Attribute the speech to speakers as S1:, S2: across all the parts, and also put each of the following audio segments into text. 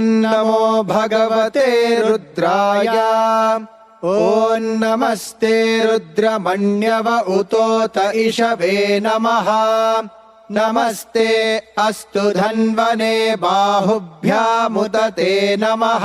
S1: नमो भगवते रुद्राय। ॐ नमस्ते रुद्रमण्यव उतोत इषवे नमः। नमस्ते अस्तु धन्वने बाहुभ्यामुदते नमः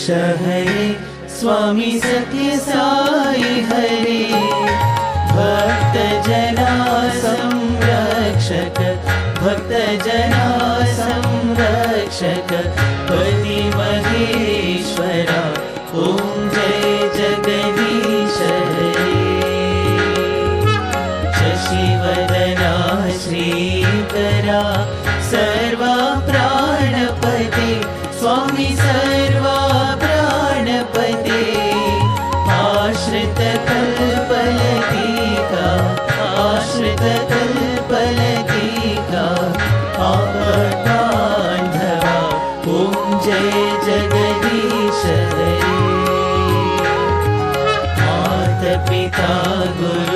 S2: जगदीश हरे स्वामी सत्य साई हरे। भक्त जना संरक्षक, भक्त जना संरक्षक, पति महेश्वरा ॐ जय जगदीश शशिवदना श्रीकरा सर्वा प्राणपते स्वामी सर्वा आश्रित पल दीका आश्रित कल्पल दीका आपटांधवा ओम जय जगदीश हरे पिता गुरु